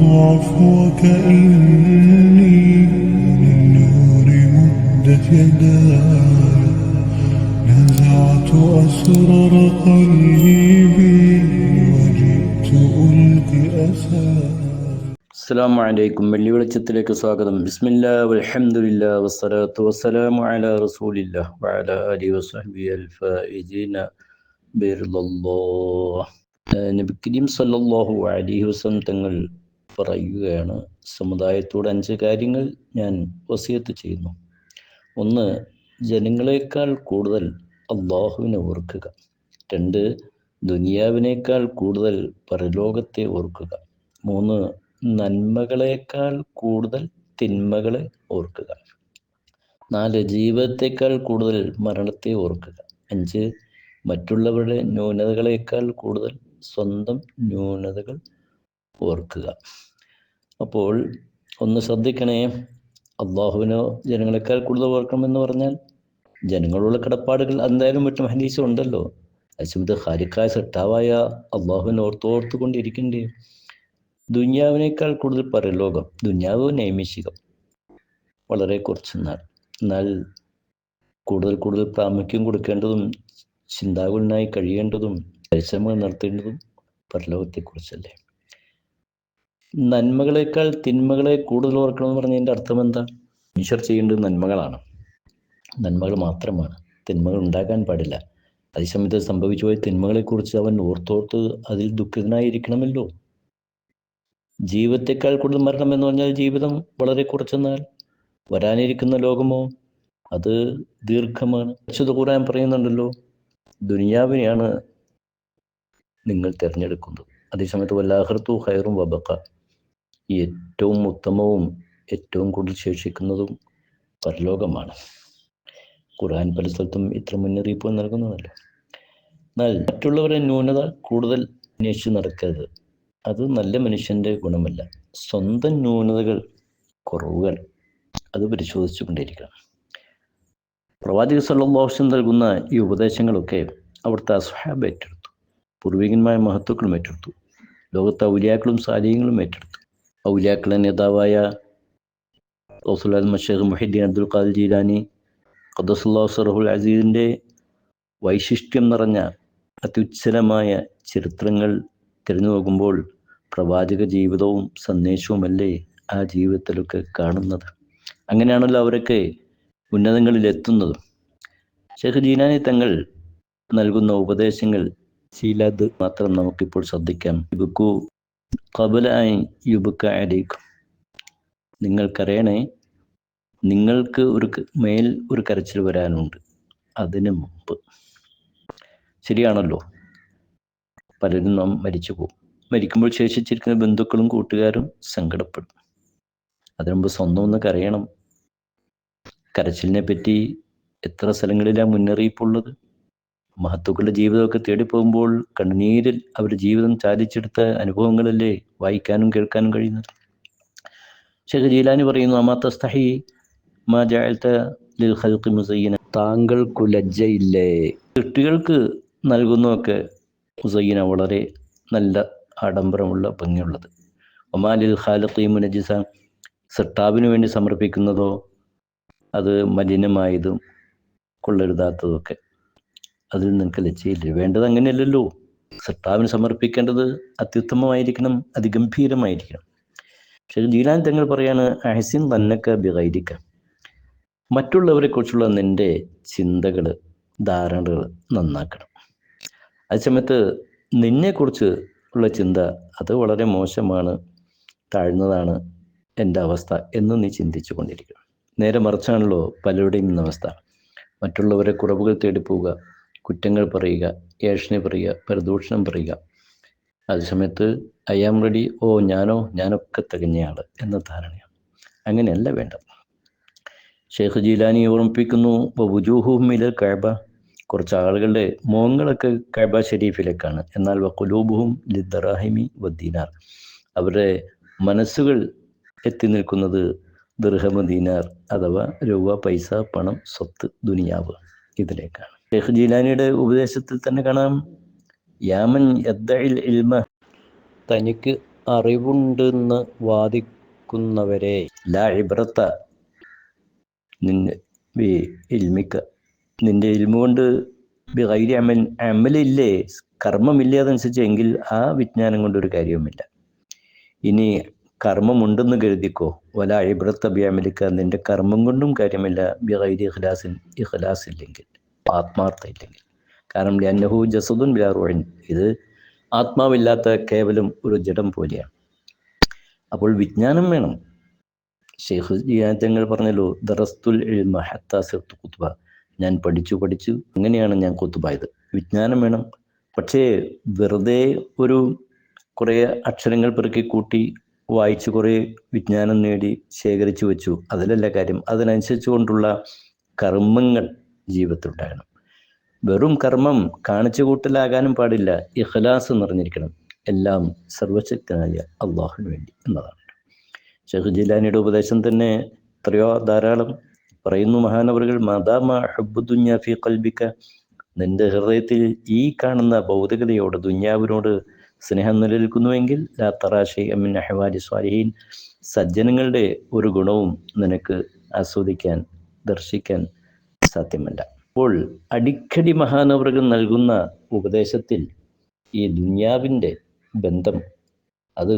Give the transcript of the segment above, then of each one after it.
عفوك إني للنور مدت يداي نزعت أسرار قلبي وجئت ألقي أساي അസ്സാം വലൈക്കും വെള്ളി വെളിച്ചത്തിലേക്ക് സ്വാഗതം ബിസ്മില്ലാ വൽഹംദുലില്ലാ വസ്സലാത്തു വസ്സലാമു അലാ റസൂലില്ലാ വഅലാ ആലിഹി വസഹ്ബിഹി അൽഫായിസീന ബിർളല്ലാഹ് ഏഹ് നബി കരീം സല്ലല്ലാഹു അലൈഹി വസല്ലം തങ്ങൾ പറയുകയാണ്. സമുദായത്തോട് അഞ്ച് കാര്യങ്ങൾ ഞാൻ വസിയത്ത് ചെയ്യുന്നു. ഒന്ന് ജനങ്ങളെക്കാൾ കൂടുതൽ അള്ളാഹുവിനെ ഓർക്കുക. രണ്ട് ദുനിയാവിനേക്കാൾ കൂടുതൽ പരലോകത്തെ ഓർക്കുക. മൂന്ന് നന്മകളേക്കാൾ കൂടുതൽ തിന്മകളെ ഓർക്കുക. നാല് ജീവിതത്തേക്കാൾ കൂടുതൽ മരണത്തെ ഓർക്കുക. അഞ്ച് മറ്റുള്ളവരുടെ ന്യൂനതകളേക്കാൾ കൂടുതൽ സ്വന്തം ന്യൂനതകൾ ഓർക്കുക. അപ്പോൾ ഒന്ന് ശ്രദ്ധിക്കണേ. അള്ളാഹുവിനോ ജനങ്ങളെക്കാൾ കൂടുതൽ ഓർക്കണമെന്ന് പറഞ്ഞാൽ ജനങ്ങളുള്ള കടപ്പാടുകൾ എന്തായാലും മറ്റും ഹനീസും ഉണ്ടല്ലോ അശുദ്ധ ഹാരിക്കായ സട്ടാവായ അള്ളാഹുവിനെ ഓർത്തോർത്തു കൊണ്ടിരിക്കണ്ടേ ദുന്യാവിനേക്കാൾ കൂടുതൽ പരലോകം ദുന്യാവ് നൈമിഷികം. വളരെ കുറച്ച് നാൾ. എന്നാൽ കൂടുതൽ കൂടുതൽ പ്രാമുഖ്യം കൊടുക്കേണ്ടതും ചിന്താകുലനായി കഴിയേണ്ടതും പരിശ്രമങ്ങൾ നടത്തേണ്ടതും പരലോകത്തെക്കുറിച്ചല്ലേ? നന്മകളേക്കാൾ തിന്മകളെ കൂടുതൽ ഓർക്കണം ഓർക്കണമെന്ന് പറഞ്ഞതിന്റെ അർത്ഥം എന്താ? മനുഷ്യർ ചെയ്യേണ്ടത് നന്മകളാണ്. നന്മകൾ മാത്രമാണ്. തിന്മകൾ ഉണ്ടാക്കാൻ പാടില്ല. അതേസമയത്ത് സംഭവിച്ചു പോയ തിന്മകളെക്കുറിച്ച് അവൻ ഓർത്തോർത്ത് അതിൽ ദുഃഖിതനായിരിക്കണമല്ലോ. ജീവിതത്തെക്കാൾ കൂടുതൽ മരണം എന്ന് പറഞ്ഞാൽ ജീവിതം വളരെ കുറച്ചെന്നാൽ വരാനിരിക്കുന്ന ലോകമോ? അത് ദീർഘമാണ്. കുറച്ചത് കൂടാൻ പറയുന്നുണ്ടല്ലോ ദുനിയാവിനെയാണ് നിങ്ങൾ തിരഞ്ഞെടുക്കുന്നത്. അതേസമയത്ത് വല്ലാഹർത്തു ഹൈറും വബക്ക. ഏറ്റവും ഉത്തമവും ഏറ്റവും കൂടുതൽ ശേഷിക്കുന്നതും പരലോകമാണ്. ഖുർആൻ പല സ്ഥലത്തും ഇത്ര മുന്നറിയിപ്പ് നൽകുന്നതല്ല. എന്നാൽ മറ്റുള്ളവരെ ന്യൂനത കൂടുതൽ അന്വേഷിച്ച് നടക്കരുത്. അത് നല്ല മനുഷ്യന്റെ ഗുണമല്ല. സ്വന്തം ന്യൂനതകൾ കുറവുകൾ അത് പരിശോധിച്ചു കൊണ്ടിരിക്കണം. പ്രവാചക സല്ലാഹുസം നൽകുന്ന ഈ ഉപദേശങ്ങളൊക്കെ അവിടുത്തെ അസ്ഹാബ് ഏറ്റെടുത്തു. പൂർവികന്മായ മഹത്വക്കളും ഏറ്റെടുത്തു. ലോകത്തെ ഔലിയാക്കളും സാലിയങ്ങളും ഏറ്റെടുത്തു. ഔലിയാക്കളെ നേതാവായ റസൂൽ മഷേഖ് മുഹിദ്ദീൻ അബ്ദുൽ ഖാദർ ജീലാനി ഖദസുല്ലാ സറഹുൽ അസീദിന്റെ വൈശിഷ്ട്യം നിറഞ്ഞ അത്യുച്ഛലമായ ചരിത്രങ്ങൾ തിരഞ്ഞു നോക്കുമ്പോൾ പ്രവാചക ജീവിതവും സന്ദേശവുമല്ലേ ആ ജീവിതത്തിലൊക്കെ കാണുന്നത്? അങ്ങനെയാണല്ലോ അവരൊക്കെ ഉന്നതങ്ങളിൽ എത്തുന്നത്. ഷെയ്ഖ് ജീനാനി തങ്ങൾ നൽകുന്ന ഉപദേശങ്ങൾ ശീലത് മാത്രം നമുക്കിപ്പോൾ ശ്രദ്ധിക്കാം. യുബുക്കു കബലായി യുബുക്ക അലീക്കും. നിങ്ങൾക്കറിയണേ നിങ്ങൾക്ക് ഒരു മേൽ ഒരു കരച്ചിൽ വരാനുണ്ട്. അതിന് മുമ്പ്. ശരിയാണല്ലോ. പലരും നാം മരിച്ചു പോകും. മരിക്കുമ്പോൾ ശേഷിച്ചിരിക്കുന്ന ബന്ധുക്കളും കൂട്ടുകാരും സങ്കടപ്പെടും. അതിനു മുമ്പ് സ്വന്തം ഒന്ന് കരയണം. കരച്ചിലിനെ പറ്റി എത്ര സ്ഥലങ്ങളിലാണ് മുന്നറിയിപ്പുള്ളത്? മഹത്തുക്കളുടെ ജീവിതമൊക്കെ തേടിപ്പോകുമ്പോൾ കണ്ണുനീരിൽ അവർ ജീവിതം ചാലിച്ചെടുത്ത അനുഭവങ്ങളല്ലേ വായിക്കാനും കേൾക്കാനും കഴിയുന്നത്? ഷെഖ് ജീലാനി പറയുന്നു അമാത്തസ്തഹി മാ ജാഴത്ത ലിൽ ഖൽഖി മുസയ്യന. താങ്കൾക്കു ലജ്ജയില്ലേ? കുട്ടികൾക്ക് നൽകുന്നതൊക്കെ മുസയ്യന വളരെ നല്ല ആഡംബരമുള്ള ഭംഗിയുള്ളത്. ഒമാലിൽ ഖാലിഖി മുനജിസ. സിട്ടാബിന് വേണ്ടി സമർപ്പിക്കുന്നതോ അത് മലിനമായതും കൊള്ളരുതാത്തതൊക്കെ അതിൽ നിങ്ങൾക്ക് ലജ്ജയില്ല. വേണ്ടത് അങ്ങനെയല്ലല്ലോ. സർത്താവിന് സമർപ്പിക്കേണ്ടത് അത്യുത്തമമായിരിക്കണം അതിഗംഭീരമായിരിക്കണം. പക്ഷേ ജീലാൻ തങ്ങൾ പറയാണ് അഹസിൻ തന്നക്ക ബിഗൈരിക്ക. മറ്റുള്ളവരെ കുറിച്ചുള്ള നിന്റെ ചിന്തകൾ ധാരണകൾ നന്നാക്കണം. അതേസമയത്ത് നിന്നെക്കുറിച്ച് ഉള്ള ചിന്ത അത് വളരെ മോശമാണ് താഴ്ന്നതാണ് എന്റെ അവസ്ഥ എന്ന് നീ ചിന്തിച്ചു കൊണ്ടിരിക്കണം. നേരെ മറിച്ചാണല്ലോ പലരുടെയും അവസ്ഥ മറ്റുള്ളവരെ കുറവുകൾ തേടിപ്പോവുക കുറ്റങ്ങൾ പറയുക ഏഷണി പറയുക പരദൂഷണം പറയുക. അതേ സമയത്ത് ഐ ആം റെഡി. ഓ ഞാനോ ഞാനൊക്കെ തികഞ്ഞയാൾ എന്ന ധാരണയാണ്. അങ്ങനെയല്ല വേണ്ടത്. ഷെയ്ഖ് ജീലാനി ഓർമ്മിപ്പിക്കുന്നു വുജൂഹുമില കഴബ കുറച്ച് ആളുകളുടെ മോങ്ങളൊക്കെ കഴബ ഷെരീഫിലേക്കാണ് എന്നാൽ വക്കുലൂബുഹും ലിദ്ദറാഹിമി വദ്ദീനാർ അവരുടെ മനസ്സുകൾ എത്തി നിൽക്കുന്നത് ദർഹമ ദീനാർ അഥവാ രൂപ പൈസ പണം സ്വത്ത് ദുനിയാവ് ഇതിലേക്കാണ്. ഷെയ്ഖ് ജീലാനിയുടെ ഉപദേശത്തിൽ തന്നെ കാണാം. യാമൻ ഇൽമ തനിക്ക് അറിവുണ്ടെന്ന് വാദിക്കുന്നവരെ. ലാ ഇബ്രത്ത നിന്റെ ഇൽമിക്ക നിന്റെ ഇൽമ കൊണ്ട് അമൽ അമലില്ലേ കർമ്മമില്ല അതനുസരിച്ച് എങ്കിൽ ആ വിജ്ഞാനം കൊണ്ടൊരു കാര്യവുമില്ല. ഇനി കർമ്മമുണ്ടെന്ന് കരുതിക്കോ. വല ഇബ്രത്ത ബി അമലിക്ക. നിന്റെ കർമ്മം കൊണ്ടും കാര്യമില്ല. ബി ഗൈരി ഇഖ്ലാസിൻ ഇഖ്ലാസ് ഇല്ലെങ്കിൽ. ആത്മാർത്ഥ ഇല്ലെങ്കിൽ കാരണം ലന്നഹു ജസദുൻ ബിലാറുഴിൻ ഇത് ആത്മാവില്ലാത്ത കേവലം ഒരു ജഡം പോലെയാണ്. അപ്പോൾ വിജ്ഞാനം വേണം. ഷെയ്ഖ് ജിയാത്തങ്ങൾ പറഞ്ഞല്ലോ ദറസ്തുൽ കുത്തുബ. ഞാൻ പഠിച്ചു പഠിച്ചു അങ്ങനെയാണ് ഞാൻ കുത്തുബായത്. വിജ്ഞാനം വേണം. പക്ഷേ വെറുതെ ഒരു കുറേ അക്ഷരങ്ങൾ പെറുക്കി കൂട്ടി വായിച്ച് കുറേ വിജ്ഞാനം നേടി ശേഖരിച്ചു വെച്ചു. അതിലല്ല കാര്യം. അതിനനുസരിച്ച് കൊണ്ടുള്ള കർമ്മങ്ങൾ ജീവിതത്തിലുണ്ടാകണം. വെറും കർമ്മം കാണിച്ചു കൂട്ടലാകാനും പാടില്ല. ഇഖ്ലാസ് നിറഞ്ഞിരിക്കണം. എല്ലാം സർവശക്തനായ അള്ളാഹുവിന് വേണ്ടി എന്നതാണ്. ഷെഹ് ജിലാനിയുടെ ഉപദേശം തന്നെ എത്രയോ ധാരാളം പറയുന്നു മഹാനവറുകൾ മദാമ കൽബിക്ക നിന്റെ ഹൃദയത്തിൽ ഈ കാണുന്ന ഭൗതികതയോട് ദുന്യാവിനോട് സ്നേഹം നിലനിൽക്കുന്നുവെങ്കിൽ ലാ അമിൻ അഹ്വാലി സ്വാലിഹീൻ. സജ്ജനങ്ങളുടെ ഒരു ഗുണവും നിനക്ക് ആസ്വദിക്കാൻ ദർശിക്കാൻ സാധ്യമല്ല. അപ്പോൾ അടിക്കടി മഹാനവറുകൾ നൽകുന്ന ഉപദേശത്തിൽ ഈ ദുന്യാവിന്റെ ബന്ധം അത്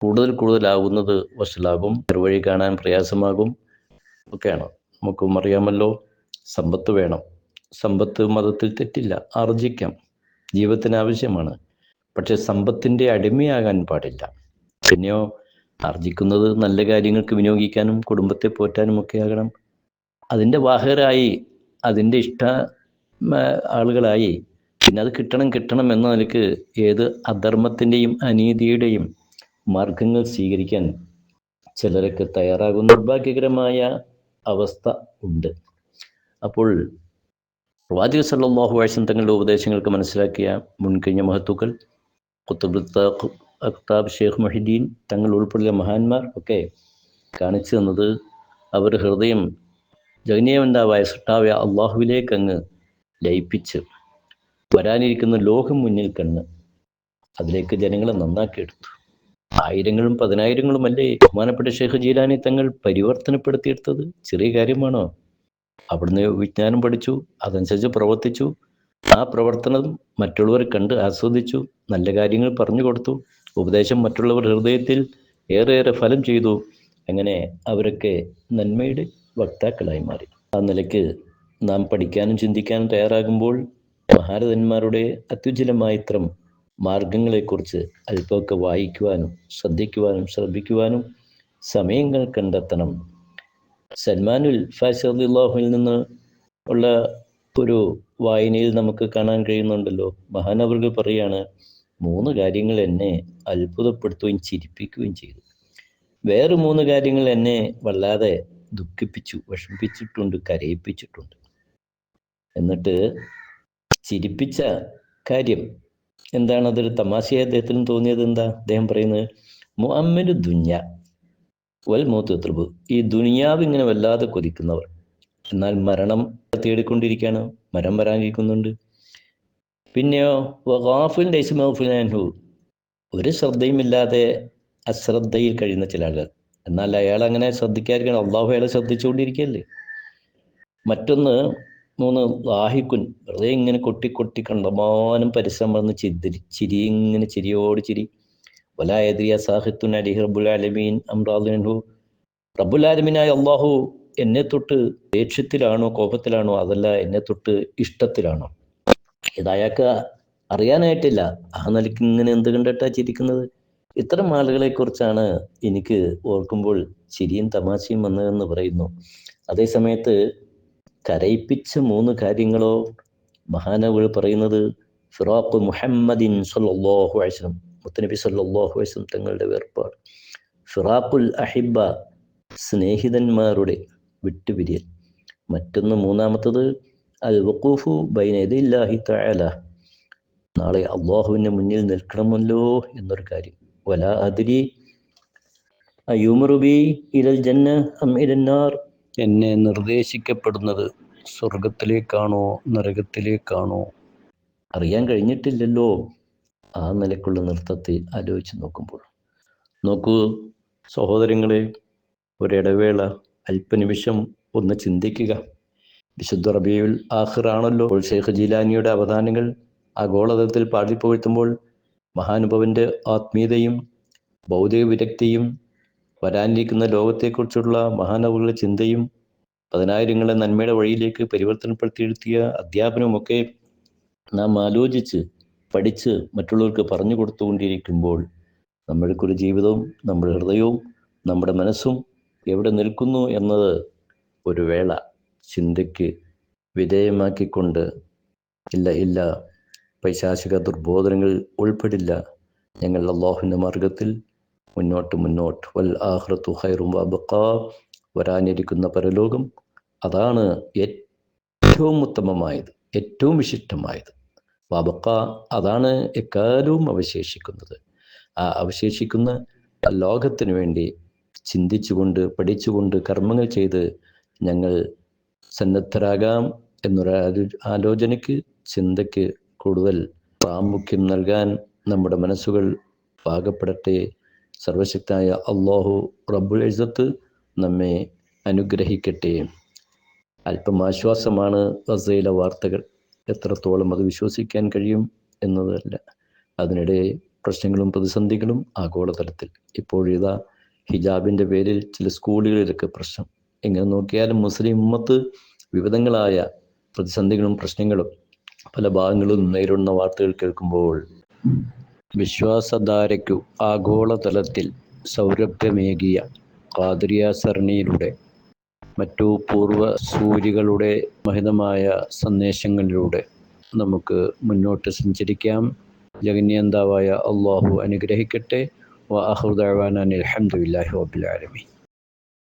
കൂടുതൽ കൂടുതലാവുന്നത് വഷളാകും നിർവഴി കാണാൻ പ്രയാസമാകും ഒക്കെയാണ്. നമുക്കും അറിയാമല്ലോ സമ്പത്ത് വേണം. സമ്പത്ത് മതത്തിൽ തെറ്റില്ല ആർജിക്കാം. ജീവിതത്തിന് ആവശ്യമാണ്. പക്ഷെ സമ്പത്തിന്റെ അടിമയാകാൻ പാടില്ല. പിന്നെയോ ആർജിക്കുന്നത് നല്ല കാര്യങ്ങൾക്ക് വിനിയോഗിക്കാനും കുടുംബത്തെ പോറ്റാനും ഒക്കെ ആകണം. അതിന്റെ വാഹകരായി അതിന്റെ ഇഷ്ട ആളുകളായി പിന്നെ അത് കിട്ടണം കിട്ടണം എന്ന നിലയ്ക്ക് ഏത് അധർമ്മത്തിന്റെയും അനീതിയുടെയും മാർഗങ്ങൾ സ്വീകരിക്കാൻ ചിലരൊക്കെ തയ്യാറാകുന്ന നിർഭാഗ്യകരമായ അവസ്ഥ ഉണ്ട്. അപ്പോൾ പ്രവാചക സല്ലാഹു വയസ്സം തങ്ങളുടെ ഉപദേശങ്ങൾക്ക് മനസ്സിലാക്കിയ മുൻകഴിഞ്ഞ മഹത്തുക്കൾ കുത്തുബ് അക്താബ് ഷെയ്ഖ് മൊഹിദ്ദീൻ തങ്ങൾ ഉൾപ്പെടെയുള്ള മഹാന്മാർ ഒക്കെ കാണിച്ചു തന്നത് അവർ ഹൃദയം ജഗനീയവന്താവായ സൃഷ്ടാവായ അള്ളാഹുവിലേക്ക് അങ്ങ് ലയിപ്പിച്ച് വരാനിരിക്കുന്ന ലോകം മുന്നിൽ കണ്ണ് അതിലേക്ക് ജനങ്ങളെ നന്നാക്കിയെടുത്തു. ആയിരങ്ങളും പതിനായിരങ്ങളും അല്ലേ ബഹുമാനപ്പെട്ട ഷെയ്ഖ് ജീലാനി തങ്ങൾ പരിവർത്തനപ്പെടുത്തിയെടുത്തത്? ചെറിയ കാര്യമാണോ? അവിടുന്ന് വിജ്ഞാനം പഠിച്ചു അതനുസരിച്ച് പ്രവർത്തിച്ചു. ആ പ്രവർത്തനം മറ്റുള്ളവർ കണ്ട് ആസ്വദിച്ചു നല്ല കാര്യങ്ങൾ പറഞ്ഞു കൊടുത്തു ഉപദേശം മറ്റുള്ളവർ ഹൃദയത്തിൽ ഏറെയേറെ ഫലം ചെയ്തു. അങ്ങനെ അവരൊക്കെ നന്മയുടെ വക്താക്കളായി മാറി. ആ നിലയ്ക്ക് നാം പഠിക്കാനും ചിന്തിക്കാനും തയ്യാറാകുമ്പോൾ മഹാരഥന്മാരുടെ അത്യുജ്വലമായ ഇത്രം മാർഗങ്ങളെക്കുറിച്ച് അല്പമൊക്കെ വായിക്കുവാനും ശ്രദ്ധിക്കുവാനും ശ്രദ്ധിക്കുവാനും സമയങ്ങൾ കണ്ടെത്തണം. സൽമാനുൽ ഫാസിള്ളാഹുവിൽ നിന്ന് ഉള്ള ഒരു വായനയിൽ നമുക്ക് കാണാൻ കഴിയുന്നുണ്ടല്ലോ. മഹാനവർഗ് പറയാണ് മൂന്ന് കാര്യങ്ങൾ എന്നെ അത്ഭുതപ്പെടുത്തുകയും ചിരിപ്പിക്കുകയും ചെയ്തു. വേറെ മൂന്ന് കാര്യങ്ങൾ എന്നെ വല്ലാതെ ദുഃഖിപ്പിച്ചു വിഷമിപ്പിച്ചിട്ടുണ്ട് കരയിപ്പിച്ചിട്ടുണ്ട്. എന്നിട്ട് ചിരിപ്പിച്ച കാര്യം എന്താണ് അതൊരു തമാശയെ അദ്ദേഹത്തിന് തോന്നിയത് എന്താ? അദ്ദേഹം പറയുന്നത് മുഅമ്മൽ ദുഞ്ഞ വൽ മൂത്തുത്രബ് ഈ ദുനിയാവ് ഇങ്ങനെ വല്ലാതെ കൊതിക്കുന്നവർ എന്നാൽ മരണം തേടിക്കൊണ്ടിരിക്കുകയാണ് മരം വരാനിരിക്കുന്നുണ്ട്. പിന്നെയോ ഒരു ശ്രദ്ധയുമില്ലാതെ അശ്രദ്ധയിൽ കഴിയുന്ന ചില ആളുകൾ. എന്നാൽ അയാൾ അങ്ങനെ ശ്രദ്ധിക്കാതിരിക്കണം അള്ളാഹു അയാളെ ശ്രദ്ധിച്ചുകൊണ്ടിരിക്കുകയല്ലേ? മറ്റൊന്ന് മൂന്ന് ലാഹിക്കുൻ വെറുതെ ഇങ്ങനെ കൊട്ടി കൊട്ടി കണ്ടമാനം പരിശ്രമം ചിരി ചിരി ഇങ്ങനെ ചിരിയോട് ചിരി. വലായദ്രിയ സാഹിത്തുൻ അലി റബുൽ ആലമീൻ അമ്രാദുനഹു റബുൽ അലമീനായ അള്ളാഹു എന്നെ തൊട്ട് ദേഷ്യത്തിലാണോ കോപത്തിലാണോ? അതല്ല എന്നെ തൊട്ട് ഇഷ്ടത്തിലാണോ? ഇത് അറിയാനായിട്ടില്ല. ആ നിലയ്ക്ക് ഇങ്ങനെ എന്ത് കണ്ടിട്ടാ ചിരിക്കുന്നത്? ഇത്തരം ആളുകളെ കുറിച്ചാണ് എനിക്ക് ഓർക്കുമ്പോൾ ചിരിയും തമാശയും വന്നതെന്ന് പറയുന്നു. അതേസമയത്ത് കരയിപ്പിച്ച മൂന്ന് കാര്യങ്ങളോ മഹാനവുകൾ പറയുന്നത് ഫിറാഖ് മുഹമ്മദിൻ സൊല്ലാഹു വസല്ലം മുത്തനബി സൊല്ലാഹു വസല്ലം തങ്ങളുടെ വേർപാട്. ഫിറാഖുൽ അഹിബ സ്നേഹിതന്മാരുടെ വിട്ടുപിരിയൽ. മറ്റൊന്ന് മൂന്നാമത്തത് അൽ വഖൂഫു ബൈനദില്ലാഹി തആല. നാളെ അള്ളാഹുവിന്റെ മുന്നിൽ നിൽക്കണമല്ലോ എന്നൊരു കാര്യം. വല അതിരി إلى الجنة أم അം النار؟ എന്നെ നിർദ്ദേശിക്കപ്പെടുന്നത് സ്വർഗത്തിലേക്കാണോ നരകത്തിലേക്കാണോ? അറിയാൻ കഴിഞ്ഞിട്ടില്ലല്ലോ. ആ നിലക്കുള്ള നൃത്തത്തെ ആലോചിച്ച് നോക്കുമ്പോൾ. നോക്കൂ സഹോദരങ്ങളെ ഒരിടവേള അല്പനിമിഷം ഒന്ന് ചിന്തിക്കുക. വിശുദ്ധ റബിയുൽ ആഖിറാണല്ലോ. ഷെയ്ഖ് ജീലാനിയുടെ അവധാനങ്ങൾ ആഗോളതലത്തിൽ പാടിപ്പുകഴ്ത്തുമ്പോൾ മഹാനുഭവന്റെ ആത്മീയതയും ഭൗതിക വിരക്തിയും വരാനിരിക്കുന്ന ലോകത്തെക്കുറിച്ചുള്ള മഹാനവുകളുടെ ചിന്തയും പതിനായിരങ്ങളെ നന്മയുടെ വഴിയിലേക്ക് പരിവർത്തനപ്പെടുത്തിയെടുത്തിയ അധ്യാപനമൊക്കെ നാം ആലോചിച്ച് പഠിച്ച് മറ്റുള്ളവർക്ക് പറഞ്ഞു കൊടുത്തുകൊണ്ടിരിക്കുമ്പോൾ നമ്മൾക്കൊരു ജീവിതവും നമ്മുടെ ഹൃദയവും നമ്മുടെ മനസ്സും എവിടെ നിൽക്കുന്നു എന്നത് ഒരു വേള ചിന്തയ്ക്ക് വിധേയമാക്കിക്കൊണ്ട് ഇല്ല ഇല്ല പൈശാചിക ദുർബോധനങ്ങൾ ഉൾപ്പെടില്ല. ഞങ്ങൾ അള്ളാഹുവിന്റെ മാർഗത്തിൽ മുന്നോട്ട് മുന്നോട്ട്. വൽ ആഹ്റത്തു ഹൈറും വബക്ക വരാനിരിക്കുന്ന പരലോകം അതാണ് ഏറ്റവും ഉത്തമമായത് ഏറ്റവും വിശിഷ്ടമായത്. വബക്ക അതാണ് എക്കാലവും അവശേഷിക്കുന്നത്. ആ അവശേഷിക്കുന്ന ലോകത്തിന് വേണ്ടി ചിന്തിച്ചുകൊണ്ട് പഠിച്ചുകൊണ്ട് കർമ്മങ്ങൾ ചെയ്ത് ഞങ്ങൾ സന്നദ്ധരാകാം എന്നൊരു ആലോചനയ്ക്ക് ചിന്തയ്ക്ക് കൂടുതൽ പ്രാമുഖ്യം നൽകാൻ നമ്മുടെ മനസ്സുകൾ പാകപ്പെടട്ടെ. സർവശക്തനായ അള്ളാഹു റബ്ബുൽ എഴുതത്ത് നമ്മെ അനുഗ്രഹിക്കട്ടെ. അല്പം ആശ്വാസമാണ് ഗസയിലെ വാർത്തകൾ. എത്രത്തോളം അത് വിശ്വസിക്കാൻ കഴിയും എന്നതല്ല. അതിനിടെ പ്രശ്നങ്ങളും പ്രതിസന്ധികളും ആഗോളതലത്തിൽ. ഇപ്പോഴിതാ ഹിജാബിന്റെ പേരിൽ ചില സ്കൂളുകളിലൊക്കെ പ്രശ്നം. എങ്ങനെ നോക്കിയാലും മുസ്ലിം ഉമ്മത്ത് വിവിധങ്ങളായ പ്രതിസന്ധികളും പ്രശ്നങ്ങളും പല ഭാഗങ്ങളും നേരിടുന്ന വാർത്തകൾ കേൾക്കുമ്പോൾ വിശ്വാസധാരയ്ക്കു ആഗോളതലത്തിൽ സൗരഭ്യമേകിയ കാതിരിയ സരണിയിലൂടെ മറ്റു പൂർവ സൂര്യകളുടെ മഹിതമായ സന്ദേശങ്ങളിലൂടെ നമുക്ക് മുന്നോട്ട് സഞ്ചരിക്കാം. ജഗന്യന്താവായ അള്ളാഹു അനുഗ്രഹിക്കട്ടെ. വ അഹുദാൻ അലഹമുല്ലാഹി വബിലാലമി